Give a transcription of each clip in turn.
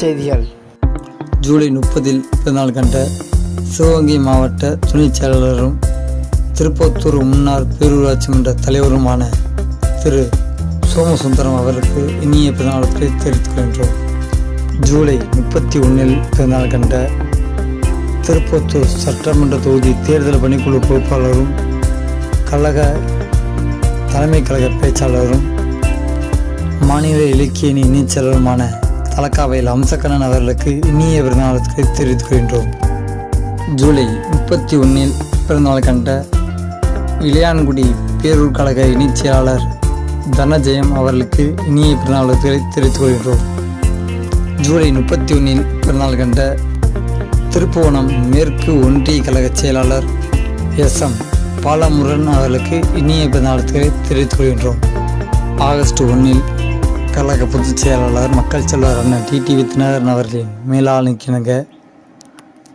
செய்திகள். ஜூலை முப்பதில் பிறந்தநாள் கண்ட சிவகங்கை மாவட்ட துணைச் செயலாளரும் திருப்பத்தூர் முன்னாள் பேரூராட்சி மன்ற தலைவருமான திரு சோமசுந்தரம் அவருக்கு இனிய பிறநாளுக்கு தெரிவித்துக் கொள்கின்றோம். ஜூலை முப்பத்தி ஒன்றில் பிறந்தநாள் கண்ட திருப்பத்தூர் சட்டமன்ற தொகுதி தேர்தல் பணிக்குழு பொறுப்பாளரும் கழக தலைமை கழக பேச்சாளரும் மாநில இலக்கிய அணி இணைச் செயலருமான தலக்காவையில் அம்சக்கண்ணன் அவர்களுக்கு இனிய பிறந்தநாளுக்கு தெரிவித்துக் கொள்கின்றோம் ஜூலை முப்பத்தி ஒன்றில் பிறந்தநாள் கண்ட இளையான்குடி பேரூர் கழக இணைச் செயலாளர் தனஜெயம் அவர்களுக்கு இனிய பிறந்தநாளுக்கு தெரிவித்துக் கொள்கின்றோம் ஜூலை முப்பத்தி ஒன்றில் பிறநாள் கண்ட திருப்புவனம் மேற்கு ஒன்றிய கழக செயலாளர் எஸ் எம் பாலமுருகன் அவர்களுக்கு இனிய பிறநாளுக்களை தெரிவித்துக் கொள்கின்றோம் ஆகஸ்ட் ஒன்றில் கழக பொதுச் செயலாளர் மக்கள் செல்வர் அண்ணன் டிடி தினகரன் அவர்களின் மேலாளுக்கிணங்க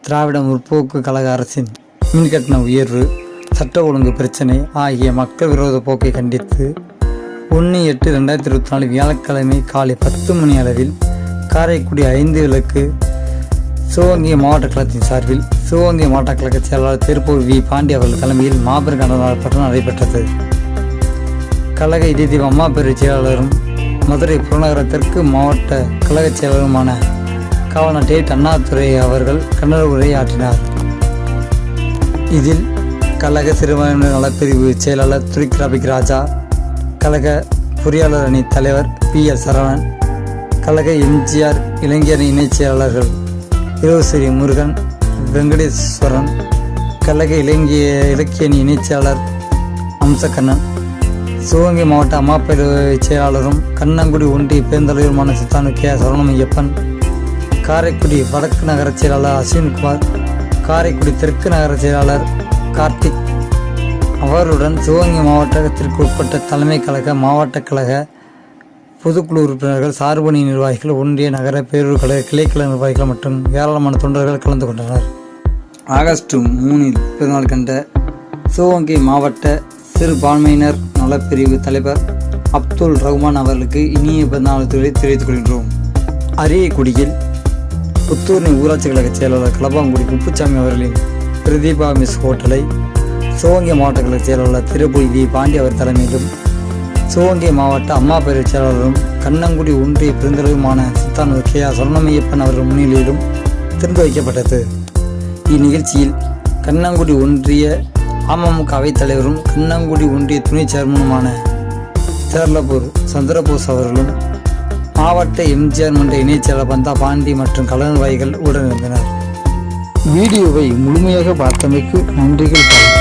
திராவிட முற்போக்கு கழக அரசின் மின்கட்டண உயர்வு சட்ட ஒழுங்கு பிரச்சினை ஆகிய மக்கள் விரோத போக்கை கண்டித்து ஒன்று எட்டு ரெண்டாயிரத்தி இருபத்தி நாலு வியாழக்கிழமை காலை பத்து மணி அளவில் காரைக்குடி ஐந்து விளக்கு சிவகங்கை மாவட்ட கழகத்தின் சார்பில் சிவகங்கை மாவட்ட கழக செயலாளர் திருப்பூர் வி. பாண்டி அவர்கள் தலைமையில் மாபெரும் கண்டன ஆர்ப்பாட்டம் நடைபெற்றது. கழக இதயதீப அம்மா பேரு செயலாளரும் மதுரை புறநகர தெற்கு மாவட்ட கழகச் செயலருமான காவலர் டேட் அண்ணாதுரை அவர்கள் கண்டன உரையாற்றினார் இதில் கழக சிறுபான்மையினர் நலப்பிரிவு செயலாளர் துரிக்ராபிக் ராஜா கழக பொறியாளர் அணி தலைவர் பி. எல். சரவணன் கழக எம்ஜிஆர் இளைஞர் இணைச் செயலாளர்கள் இரவுசிறி முருகன் வெங்கடேஸ்வரன் கழக இலங்கிய இலக்கிய அணி இணைச் செயலாளர் அம்சக்கண்ணன் சிவகங்கை மாவட்ட அம்மா செயலாளரும் கண்ணங்குடி ஒன்றிய பேருந்தலைவருமான சித்தானு கே. சரவணமையப்பன் காரைக்குடி வடக்கு நகர செயலாளர் அஸ்வின்குமார் காரைக்குடி தெற்கு நகர செயலாளர் கார்த்திக். அவருடன் சிவகங்கை மாவட்டத்திற்கு உட்பட்ட தலைமை கழக மாவட்ட கழக பொதுக்குழு உறுப்பினர்கள் சார்பணி நிர்வாகிகள் ஒன்றிய நகர பேரூர் கழக கிளைக்கழக நிர்வாகிகள் மற்றும் ஏராளமான தொண்டர்கள் கலந்து கொண்டனர். ஆகஸ்ட் மூணில் பிறநாள் கண்ட சிவகங்கை மாவட்ட சிறுபான்மையினர் நலப்பிரிவு தலைவர் அப்துல் ரஹ்மான் அவர்களுக்கு இனிய பிறந்தநாளுகளை தெரிவித்துக் கொள்கின்றோம். அரியக்குடியில் புத்தூர்ணி ஊராட்சி கழக செயலாளர் கலப்பாங்குடி குப்புச்சாமி அவர்களின் பிரதீபா மிஸ் ஹோட்டலை சிவகங்கை மாவட்ட கழக செயலாளர் திருப்புய் வி பாண்டி அவர் தலைமையிலும் சிவகங்கை மாவட்ட அம்மா பேரவை செயலாளரும் கண்ணங்குடி ஒன்றிய பெருந்தலைவருமான சித்தானூர் கே ஆர் சரணமையப்பன் அவர்கள் முன்னிலையிலும் திறந்து வைக்கப்பட்டது. இந்நிகழ்ச்சியில் கண்ணங்குடி ஒன்றிய அமமுக அவைத்தலைவரும் கண்ணங்குடி ஒன்றிய துணை சேர்மனுமான சேர்லப்பூர் சந்திரபோஸ் அவர்களும் மாவட்ட எம்ஜிஆர் மன்ற இணைச் செயலர் பந்தா பாண்டி மற்றும் கலன்வாய்கள் உடனிருந்தனர் வீடியோவை முழுமையாக பார்த்தமைக்கு நன்றிகள். பல